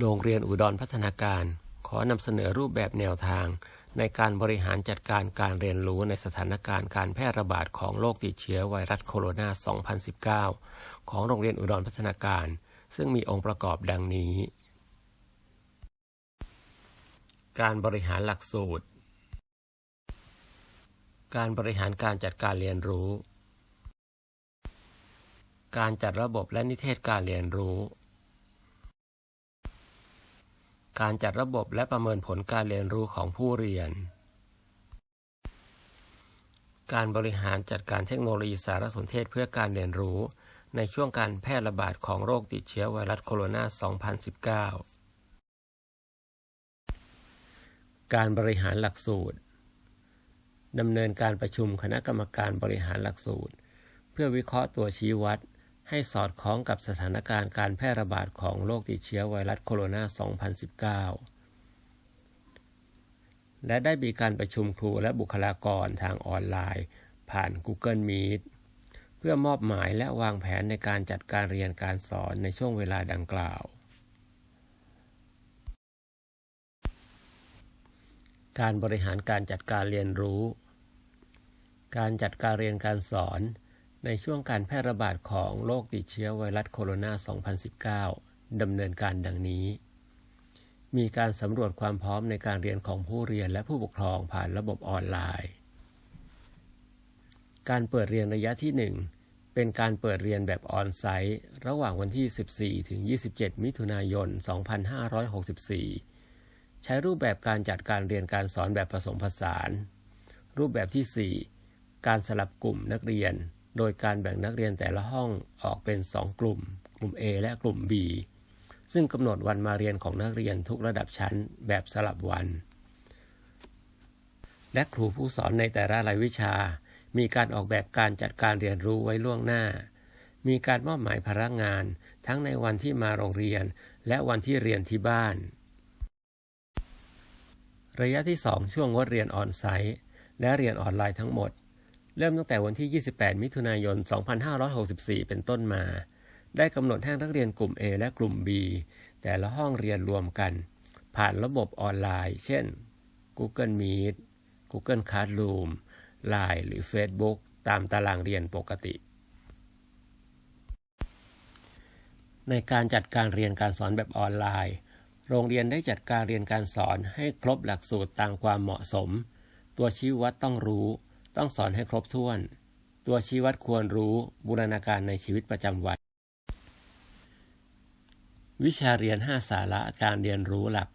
โรงเรียนอุดรพัฒนาการ ขอนำเสนอรูปแบบแนวทาง ในการบริหารจัดการการเรียนรู้ในสถานการณ์การแพร่ระบาดของโรคติดเชื้อไวรัสโคโรนา 2019 ของโรงเรียนอุดรพัฒนาการ ซึ่งมีองค์ประกอบดังนี้ การบริหารหลักสูตร การบริหารการจัดการเรียนรู้ การจัดระบบและนิเทศการเรียนรู้ การจัดระบบและประเมินผลการเรียนรู้ของผู้เรียน การบริหารจัดการเทคโนโลยีสารสนเทศเพื่อการเรียนรู้ ในช่วงการแพร่ระบาดของโรคติดเชื้อไวรัสโคโรนา 2019 การบริหารหลักสูตรดำเนินการประชุมคณะกรรมการบริหารหลักสูตร เพื่อวิเคราะห์ตัวชี้วัด ให้สอดคล้องกับสถานการณ์การแพร่ระบาดของโรคติดเชื้อไวรัสโคโรนา 2019 และได้มีการประชุมครูและบุคลากรทางออนไลน์ ผ่าน Google Meet เพื่อมอบหมายและวางแผนในการจัดการเรียนการสอนในช่วงเวลาดังกล่าว การบริหารการจัดการเรียนรู้ การจัดการเรียนการสอน ในช่วงการแพร่ระบาดของโรคติดเชื้อไวรัสโคโรนา 2019 ดำเนินการดังนี้ มีการสำรวจความพร้อมในการเรียนของผู้เรียนและผู้ปกครองผ่านระบบออนไลน์ การเปิดเรียนระยะที่ 1 เป็นการเปิดเรียนแบบออนไซต์ระหว่างวันที่ 14 ถึง 27 มิถุนายน 2564 ใช้รูปแบบการจัดการเรียนการสอนแบบผสมผสาน รูปแบบที่ 4 การสลับกลุ่มนักเรียน โดยการแบ่งนักเรียนแต่ละห้องออกเป็น 2 กลุ่ม กลุ่ม A และกลุ่ม B ซึ่งกำหนดวันมาเรียนของนักเรียนทุกระดับชั้นแบบสลับวัน และครูผู้สอนในแต่ละรายวิชา มีการออกแบบการจัดการเรียนรู้ไว้ล่วงหน้า มีการมอบหมายพนักงาน ทั้งในวันที่มาโรงเรียน และวันที่เรียนที่บ้าน ระยะที่ 2 ช่วงงดเรียนออนไซต์และเรียนออนไลน์ทั้งหมด เริ่มตั้งแต่วันที่ 28 มิถุนายน 2564 เป็นต้นมา ได้กำหนดให้นักเรียนกลุ่ม A และกลุ่ม B แต่ละห้องเรียนรวมกัน ผ่านระบบออนไลน์ เช่น Google Meet Google Classroom Line หรือ Facebook ตามตารางเรียนปกติ ในการจัดการเรียนการสอนแบบออนไลน์ โรงเรียนได้จัดการเรียนการสอนให้ครบหลักสูตรตามความเหมาะสม ตัวชี้วัดต้องรู้ ต้องสอนให้ครบถ้วน ตัวชี้วัดควรรู้บูรณาการในชีวิตประจำวัน วิชาเรียน 5 สาระการเรียนรู้หลัก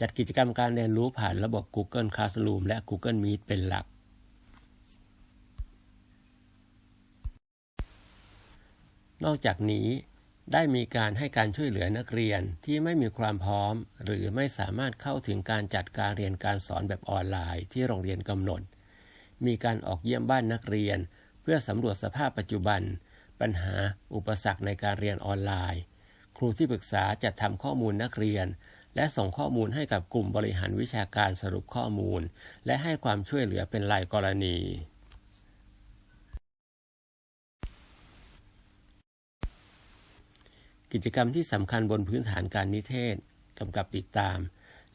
จัดกิจกรรมการเรียนรู้ผ่านระบบ Google Classroom และ Google Meet เป็นหลัก นอกจากนี้ได้มีการให้การช่วยเหลือนักเรียนที่ไม่มีความพร้อม หรือไม่สามารถเข้าถึงการจัดการเรียนการสอนแบบออนไลน์ที่โรงเรียนกำหนด มีการออกเยี่ยมบ้านนักเรียน เพื่อสำรวจสภาพปัจจุบัน ปัญหาอุปสรรคในการเรียนออนไลน์ ครูที่ปรึกษาจัดทำข้อมูลนักเรียน และส่งข้อมูลให้กับกลุ่มบริหารวิชาการสรุปข้อมูล และให้ความช่วยเหลือเป็นรายกรณีกิจกรรมที่สำคัญบนพื้นฐานการนิเทศ กำกับติดตาม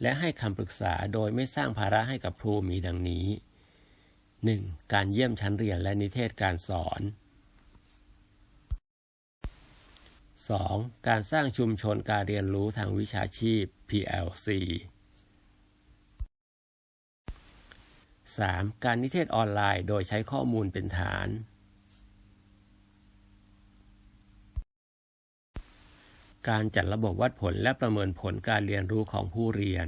และให้คำปรึกษาโดยไม่สร้างภาระให้กับครูมีดังนี้ 1. การเยี่ยมชั้นเรียนและนิเทศการสอน 2. การสร้างชุมชนการเรียนรู้ทางวิชาชีพ PLC 3. การนิเทศออนไลน์โดยใช้ข้อมูลเป็นฐาน การจัดระบบวัดผลและประเมินผลการเรียนรู้ของผู้เรียน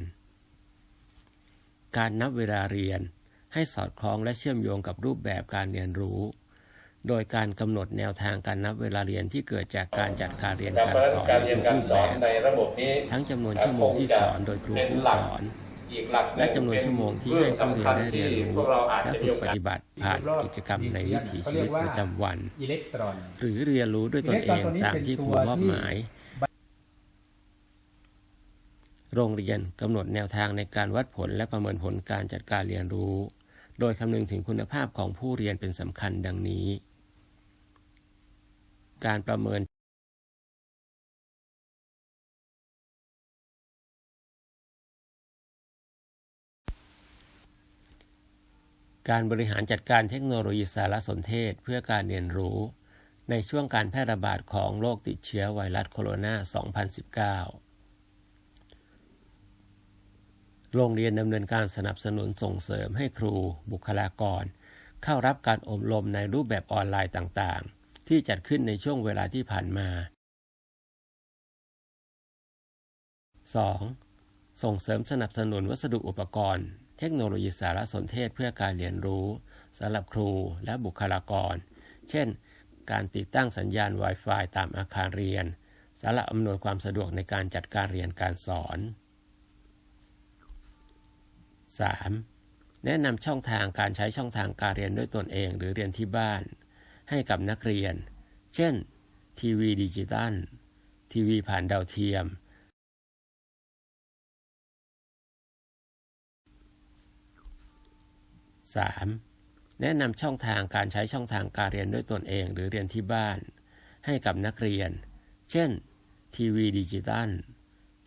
การนับเวลาเรียน ให้สอดคล้องและเชื่อมโยงกับรูปแบบการเรียนรู้ โดยการกำหนดแนวทางการนับเวลาเรียนที่เกิดจากการจัดการเรียนครับการเพราะฉะสนั้อนนการในเรียนทุกการรูปสแบอนบในระบบนี้ทั้งจำนวนชั่วโมงที่สอนโดยครูผู้สอนอีกหลักหงและจำนวนชั่วโมงที่ให้ผู้เรียนได้เรียนรู้พวกเราอาจและจะฝึมีกโอปกาสฏิบัติผ่านกิจกรรมในวิถีชีวิตประจำวันอิเล็กตรอนหรือเรียนรู้ด้วยตนเองตามที่ครูมอบหมาย โรงเรียนกำหนดแนวทางในการวัดผลและประเมินผลการจัดการเรียนรู้ โดยคำนึงถึงคุณภาพของผู้เรียนเป็นสำคัญดังนี้ การประเมินการบริหารจัดการเทคโนโลยีสารสนเทศเพื่อการเรียนรู้ ในช่วงการแพร่ระบาดของโรคติดเชื้อไวรัสโคโรนา 2019 โรงเรียนดำเนินการสนับสนุนส่งเสริมให้ครู บุคลากร เข้ารับการอบรมในรูปแบบออนไลน์ต่างๆ ที่จัดขึ้นในช่วงเวลาที่ผ่านมา 2. ส่งเสริมสนับสนุนวัสดุอุปกรณ์ เทคโนโลยีสารสนเทศเพื่อการเรียนรู้สำหรับครูและบุคลากร เช่น การติดตั้งสัญญาณ Wi-Fi ตามอาคารเรียนสำหรับอำนวยความสะดวกในการจัดการเรียนการสอน 3. แนะนำช่องทางการใช้ช่องทางการเรียนด้วยตนเองหรือเรียนที่บ้าน ให้กับนักเรียน เช่น ทีวีดิจิตัล ทีวีผ่านดาวเทียม 3. แนะนำช่องทางการใช้ช่องทางการเรียนด้วยตนเองหรือเรียนที่บ้าน ให้กับนักเรียน เช่น ทีวีดิจิตัล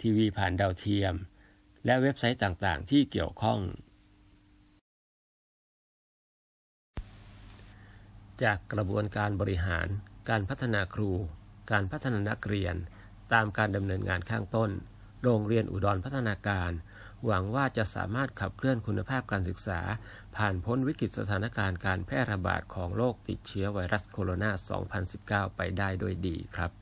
ทีวีผ่านดาวเทียม และเว็บไซต์ต่างๆ ที่เกี่ยวข้อง จากกระบวนการบริหาร การพัฒนาครู การพัฒนานักเรียน ตามการดำเนินงานข้างต้น โรงเรียนอุดรพัฒนาการ หวังว่าจะสามารถขับเคลื่อนคุณภาพการศึกษา ผ่านพ้นวิกฤตสถานการณ์การแพร่ระบาดของโรคติดเชื้อไวรัสโคโรนา 2019 ไปได้ด้วยดีครับ